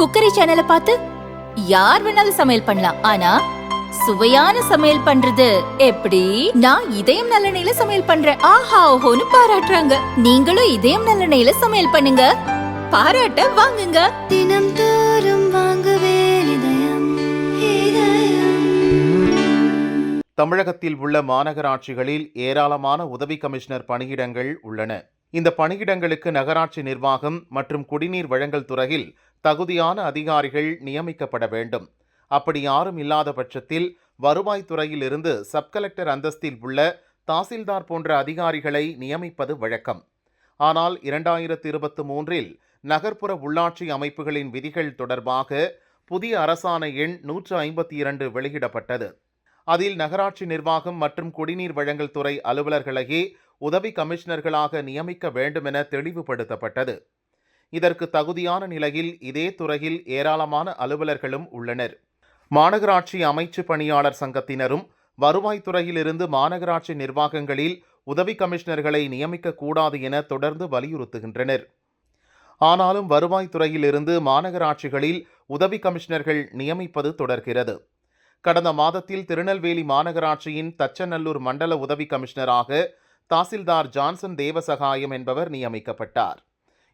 Cookery சேனலை பார்த்து யார் வேணாலும் சமையல் பண்ணலாம். ஆனா சுவையான சமையல் பண்றது எப்படி? நான் இதயம் நல்லெண்ணெயில சமையல் பண்றேன். ஆஹா ஓஹோன்னு பாராட்டுறாங்க. நீங்களும் இதயம் நல்லெண்ணெயில சமையல் பண்ணுங்க. பாராட்ட வாங்குங்க. தினம் தோறும் வாங்குவே இதயம் இதயம். தமிழகத்தில் உள்ள மாநகராட்சிகளில் ஏராளமான உதவி கமிஷனர் பணியிடங்கள் உள்ளன. இந்த பணியிடங்களுக்கு நகராட்சி நிர்வாகம் மற்றும் குடிநீர் வழங்கல் துறையில் தகுதியான அதிகாரிகள் நியமிக்கப்பட வேண்டும். அப்படி யாரும் இல்லாத பட்சத்தில் வருவாய்த்துறையில் இருந்து சப் கலெக்டர் அந்தஸ்தில் உள்ள தாசில்தார் போன்ற அதிகாரிகளை நியமிப்பது வழக்கம். ஆனால் இரண்டாயிரத்து இருபத்தி மூன்றில் நகர்ப்புற உள்ளாட்சி அமைப்புகளின் விதிகள் தொடர்பாக புதிய அரசாணை எண் நூற்று ஐம்பத்தி இரண்டு வெளியிடப்பட்டது. அதில் நகராட்சி நிர்வாகம் மற்றும் குடிநீர் வழங்கல் துறை அலுவலர்களையே உதவி கமிஷனர்களாக நியமிக்க வேண்டுமென தெளிவுபடுத்தப்பட்டது. இதற்கு தகுதியான நிலையில் இதே துறையில் ஏராளமான அலுவலர்களும் உள்ளனர். மாநகராட்சி அமைச்சு பணியாளர் சங்கத்தினரும் வருவாய்த்துறையிலிருந்து மாநகராட்சி நிர்வாகங்களில் உதவி கமிஷனர்களை நியமிக்க கூடாது என தொடர்ந்து வலியுறுத்துகின்றனர். ஆனாலும் வருவாய்த்துறையிலிருந்து மாநகராட்சிகளில் உதவி கமிஷனர்கள் நியமிப்பது தொடர்கிறது. கடந்த மாதத்தில் திருநெல்வேலி மாநகராட்சியின் தச்சநல்லூர் மண்டல உதவி கமிஷனராக தாசில்தார் ஜான்சன் தேவசகாயம் என்பவர் நியமிக்கப்பட்டார்.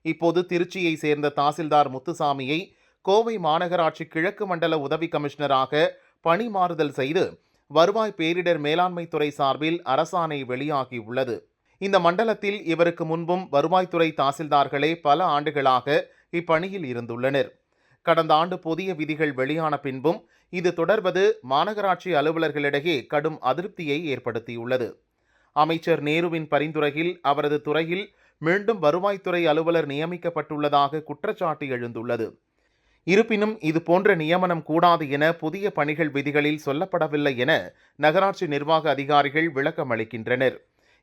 இப்போது திருச்சியை சேர்ந்த தாசில்தார் முத்துசாமியை கோவை மாநகராட்சி கிழக்கு மண்டல உதவி கமிஷனராக பணி மாறுதல் செய்து வருவாய் பேரிடர் மேலாண்மை துறை சார்பில் அரசாணை வெளியாகியுள்ளது. இந்த மண்டலத்தில் இவருக்கு முன்பும் வருவாய்த்துறை தாசில்தார்களே பல ஆண்டுகளாக இப்பணியில் இருந்துள்ளனர். கடந்த ஆண்டு புதிய விதிகள் வெளியான பின்பும் இது தொடர்வது மாநகராட்சி அலுவலர்களிடையே கடும் அதிருப்தியை ஏற்படுத்தியுள்ளது. அமைச்சர் நேருவின் பரிந்துரையில் அவரது துறையில் மீண்டும் வருவாய்த்துறை அலுவலர் நியமிக்கப்பட்டுள்ளதாக குற்றச்சாட்டு எழுந்துள்ளது. இருப்பினும் இது போன்ற நியமனம் கூடாது என புதிய பணிகள் விதிகளில் சொல்லப்படவில்லை என நகராட்சி நிர்வாக அதிகாரிகள் விளக்கம் அளிக்கின்றனர்.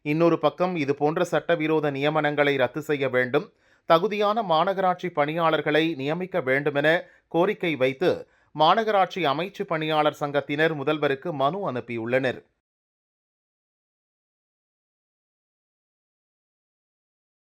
இன்னொரு பக்கம் இது போன்ற சட்டவிரோத நியமனங்களை ரத்து செய்ய வேண்டும் தகுதியான மாநகராட்சி பணியாளர்களை நியமிக்க வேண்டுமென கோரிக்கை வைத்து மாநகராட்சி அமைச்சு பணியாளர் சங்கத்தினர் முதல்வருக்கு மனு அனுப்பியுள்ளனர்.